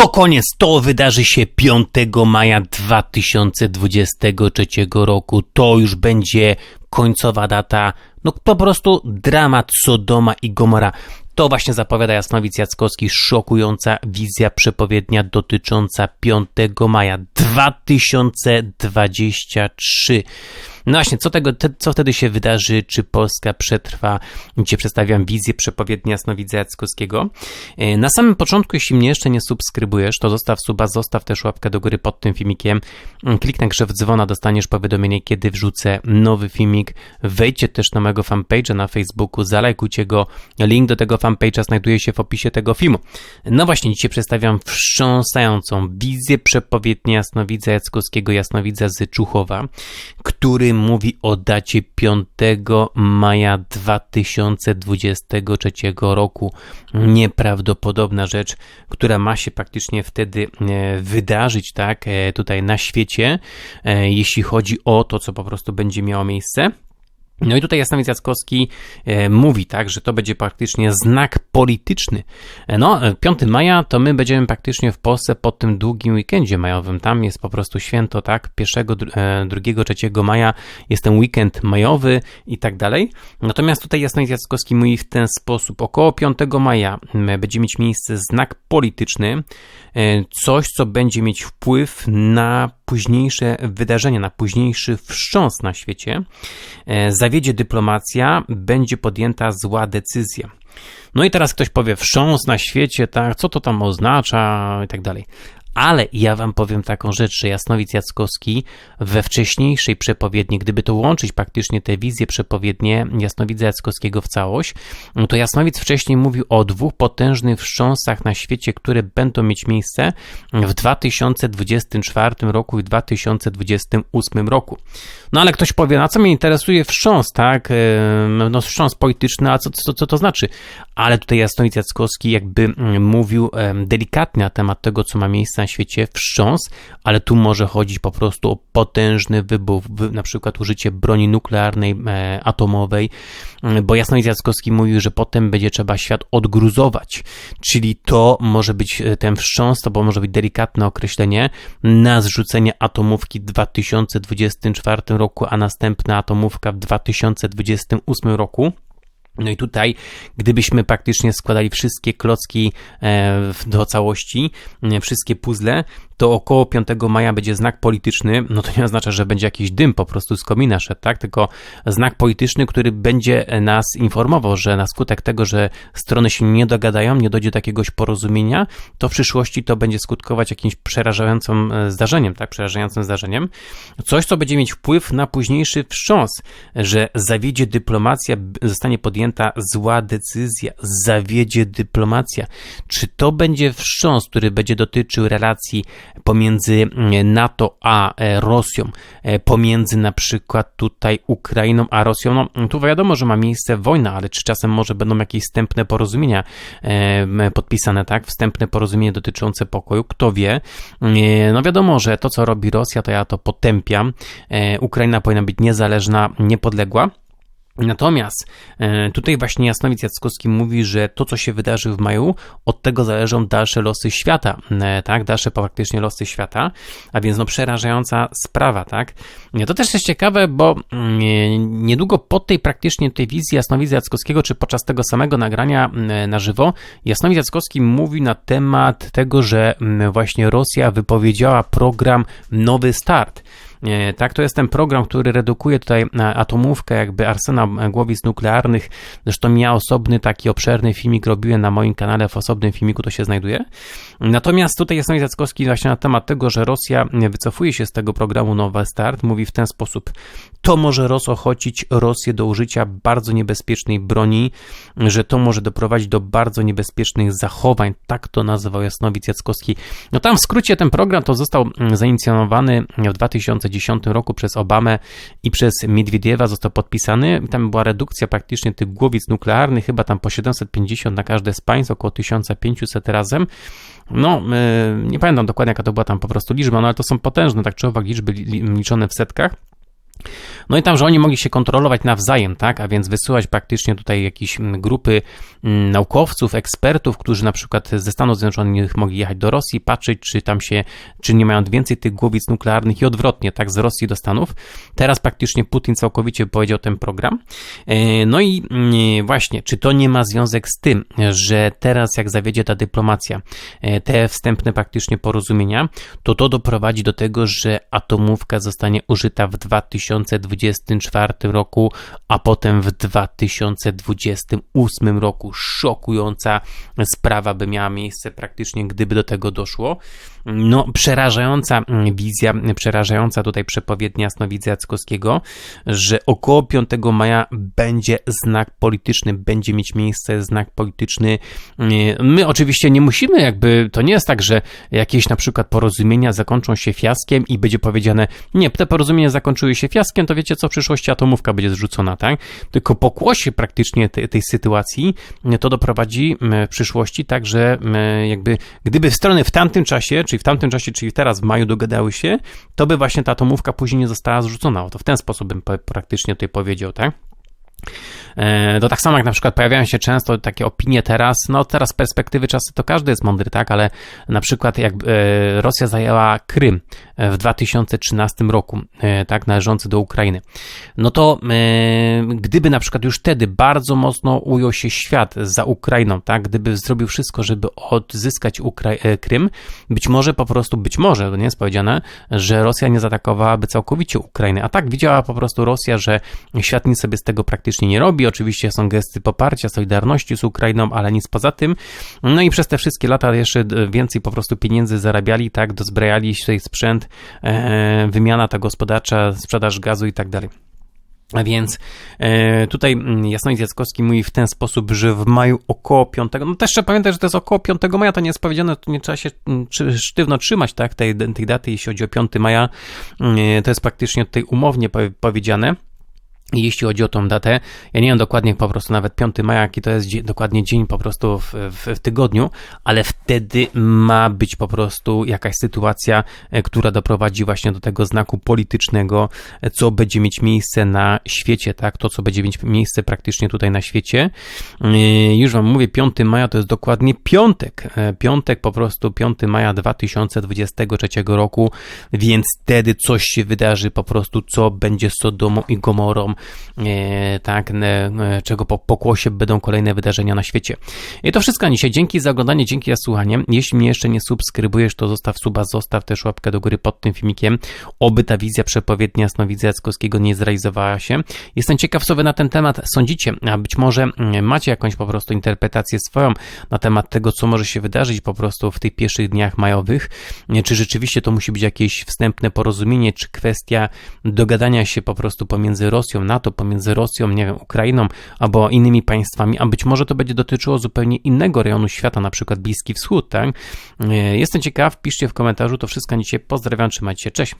To koniec, to wydarzy się 5 maja 2023 roku. To już będzie końcowa data. No po prostu dramat Sodoma i Gomora. To właśnie zapowiada Jasnowic Jackowski, szokująca wizja przepowiednia dotycząca 5 maja 2023. No właśnie, co, tego, te, co wtedy się wydarzy? Czy Polska przetrwa? Gdzie przedstawiam wizję przepowiednia Jasnowidza Jackowskiego. E, na samym początku, jeśli mnie jeszcze nie subskrybujesz, to zostaw suba, zostaw też łapkę do góry pod tym filmikiem. Mm, kliknij grzew dzwona, dostaniesz powiadomienie, kiedy wrzucę nowy filmik. Wejdźcie też na mojego fanpage'a na Facebooku, zalajkujcie go. Link do tego fanpage'a znajduje się w opisie tego filmu. No właśnie, dzisiaj przedstawiam wstrząsającą wizję przepowiednia Jasnowidza Jackowskiego, Jasnowidza z Czuchowa, który mówi o dacie 5 maja 2023 roku. Nieprawdopodobna rzecz, która ma się praktycznie wtedy e, wydarzyć, tak, e, tutaj na świecie, e, jeśli chodzi o to, co po prostu będzie miało miejsce. No i tutaj Jasnowic Jackowski e, mówi tak, że to będzie praktycznie znak polityczny. E, no, 5 maja to my będziemy praktycznie w Polsce po tym długim weekendzie majowym. Tam jest po prostu święto, tak, 1, 2, 3 maja jest ten weekend majowy i tak dalej. Natomiast tutaj Jasnowic Jackowski mówi w ten sposób. Około 5 maja będzie mieć miejsce znak polityczny, e, coś, co będzie mieć wpływ na późniejsze wydarzenia, na późniejszy wstrząs na świecie, e, zawiedzie dyplomacja, będzie podjęta zła decyzja. No i teraz ktoś powie, wstrząs na świecie, tak, co to tam oznacza i tak dalej. Ale ja wam powiem taką rzecz, że Jasnowic Jackowski we wcześniejszej przepowiedni, gdyby to łączyć praktycznie te wizje przepowiednie Jasnowidza Jackowskiego w całość, to Jasnowic wcześniej mówił o dwóch potężnych wstrząsach na świecie, które będą mieć miejsce w 2024 roku i 2028 roku. No ale ktoś powie, na co mnie interesuje wstrząs, tak? No wstrząs polityczny, a co, co, co to znaczy? Ale tutaj Jasnowic Jackowski jakby mówił delikatnie na temat tego, co ma miejsce na świecie wstrząs, ale tu może chodzić po prostu o potężny wybuch, na przykład użycie broni nuklearnej, e, atomowej, mm, bo Jasnowic Jackowski mówił, że potem będzie trzeba świat odgruzować, czyli to może być e, ten wstrząs, to może być delikatne określenie na zrzucenie atomówki w 2024 roku, a następna atomówka w 2028 roku. No i tutaj, gdybyśmy praktycznie składali wszystkie klocki e, do całości, e, wszystkie puzzle, to około 5 maja będzie znak polityczny, no to nie oznacza, że będzie jakiś dym po prostu z komina szedł, tak? Tylko znak polityczny, który będzie nas informował, że na skutek tego, że strony się nie dogadają, nie dojdzie do jakiegoś porozumienia, to w przyszłości to będzie skutkować jakimś przerażającym e, zdarzeniem, tak? Przerażającym zdarzeniem. Coś, co będzie mieć wpływ na późniejszy wstrząs, że zawiedzie dyplomacja, zostanie podjęta zła decyzja, zawiedzie dyplomacja. Czy to będzie wstrząs, który będzie dotyczył relacji pomiędzy mm, NATO a e, Rosją, e, pomiędzy na przykład tutaj Ukrainą a Rosją. No, tu wiadomo, że ma miejsce wojna, ale czy czasem może będą jakieś wstępne porozumienia e, podpisane, tak? Wstępne porozumienie dotyczące pokoju, kto wie. No wiadomo, że to, co robi Rosja, to ja to potępiam. Ukraina powinna być niezależna, niepodległa. Natomiast e, tutaj właśnie Jasnowic Jackowski mówi, że to, co się wydarzy w maju, od tego zależą dalsze losy świata, e, tak, dalsze praktycznie losy świata, a więc no przerażająca sprawa, tak. To też jest ciekawe, bo mm, niedługo po tej praktycznie tej wizji Jasnowidza Jackowskiego, czy podczas tego samego nagrania na żywo, Jasnowic Jackowski mówi na temat tego, że właśnie Rosja wypowiedziała program Nowy Start. E, tak, to jest ten program, który redukuje tutaj e, atomówkę, jakby arsenał e, głowic nuklearnych. Zresztą ja osobny taki obszerny filmik robiłem na moim kanale, w osobnym filmiku to się znajduje. Natomiast tutaj jest Jackowski właśnie na temat tego, że Rosja wycofuje się z tego programu Nowy Start. Mówi w ten sposób, to może rozochocić Rosję do użycia bardzo niebezpiecznej broni, że to może doprowadzić do bardzo niebezpiecznych zachowań. Tak to nazywał Jasnowic Jackowski. No tam w skrócie ten program to został mm, zainicjowany w 2010 roku przez Obamę i przez Miedwiediewa został podpisany. Tam była redukcja praktycznie tych głowic nuklearnych, chyba tam po 750 na każde z państw, około 1500 razem. No, e, nie pamiętam dokładnie, jaka to była tam po prostu liczba, no ale to są potężne, tak czy owak, liczby liczone w setkach. No i tam, że oni mogli się kontrolować nawzajem, tak, a więc wysyłać praktycznie tutaj jakieś grupy naukowców, ekspertów, którzy na przykład ze Stanów Zjednoczonych mogli jechać do Rosji, patrzeć, czy tam się, czy nie mają więcej tych głowic nuklearnych i odwrotnie, tak, z Rosji do Stanów. Teraz praktycznie Putin całkowicie powiedział ten program. E, no i mm, właśnie, czy to nie ma związek z tym, że teraz jak zawiedzie ta dyplomacja, e, te wstępne praktycznie porozumienia, to to doprowadzi do tego, że atomówka zostanie użyta w 2024 roku, a potem w 2028 roku. Szokująca sprawa by miała miejsce praktycznie, gdyby do tego doszło. No, przerażająca wizja, przerażająca tutaj przepowiednia Jasnowidza Jackowskiego, że około 5 maja będzie znak polityczny, będzie mieć miejsce znak polityczny. My oczywiście nie musimy jakby, to nie jest tak, że jakieś na przykład porozumienia zakończą się fiaskiem i będzie powiedziane, nie, te porozumienia zakończyły się fiaskiem, to wiecie co, w przyszłości atomówka będzie zrzucona, tak? Tylko pokłosie praktycznie tej, tej sytuacji to doprowadzi w przyszłości tak, że jakby gdyby strony w tamtym czasie, czyli w tamtym czasie, czyli teraz w maju dogadały się, to by właśnie ta atomówka później nie została zrzucona. O to w ten sposób bym praktycznie tutaj powiedział, tak? E, to tak samo jak na przykład pojawiają się często takie opinie teraz, no teraz z perspektywy czasu to każdy jest mądry, tak, ale na przykład jak e, Rosja zajęła Krym w 2013 roku, e, tak, należący do Ukrainy, no to gdyby na przykład już wtedy bardzo mocno ujął się świat za Ukrainą, tak, gdyby zrobił wszystko, żeby odzyskać Ukra- Krym, być może po prostu, być może, to nie jest powiedziane, że Rosja nie zaatakowałaby całkowicie Ukrainy, a tak widziała po prostu Rosja, że świat nic sobie z tego praktycznie nie robi, oczywiście są gesty poparcia, solidarności z Ukrainą, ale nic poza tym. No i przez te wszystkie lata jeszcze więcej po prostu pieniędzy zarabiali, tak, dozbrajali się sprzęt, e, wymiana ta gospodarcza, sprzedaż gazu i tak dalej. A więc e, tutaj mm, Jasnowic Jackowski mówi w ten sposób, że w maju około 5, no też trzeba pamiętać, że to jest około 5 maja, to nie jest powiedziane, to nie trzeba się mm, sztywno trzymać tak, tej, tej daty, jeśli chodzi o 5 maja, e, to jest praktycznie tutaj umownie powiedziane. Jeśli chodzi o tą datę, ja nie wiem dokładnie po prostu nawet 5 maja, jaki to jest dzie dokładnie dzień po prostu w, w, w, tygodniu, ale wtedy ma być po prostu jakaś sytuacja, e, która doprowadzi właśnie do tego znaku politycznego, e, co będzie mieć miejsce na świecie, tak? To, co będzie mieć miejsce praktycznie tutaj na świecie. E, już Wam mówię, 5 maja to jest dokładnie piątek. Piątek po prostu 5 maja 2023 roku, więc wtedy coś się wydarzy po prostu, co będzie z Sodomą i Gomorą tak, czego po pokłosie będą kolejne wydarzenia na świecie. I to wszystko na dzisiaj. Dzięki za oglądanie, dzięki za słuchanie. Jeśli mnie jeszcze nie subskrybujesz, to zostaw suba, zostaw też łapkę do góry pod tym filmikiem. Oby ta wizja przepowiednia Jasnowidza Jackowskiego nie zrealizowała się. Jestem ciekaw, co wy na ten temat sądzicie, a być może mm, macie jakąś po prostu interpretację swoją na temat tego, co może się wydarzyć po prostu w tych pierwszych dniach majowych. Czy rzeczywiście to musi być jakieś wstępne porozumienie, czy kwestia dogadania się po prostu pomiędzy Rosją, NATO pomiędzy Rosją, nie wiem, Ukrainą albo innymi państwami, a być może to będzie dotyczyło zupełnie innego rejonu świata, na przykład Bliski Wschód, tak? E, jestem ciekaw, piszcie w komentarzu, to wszystko dzisiaj. Pozdrawiam, trzymajcie się, cześć!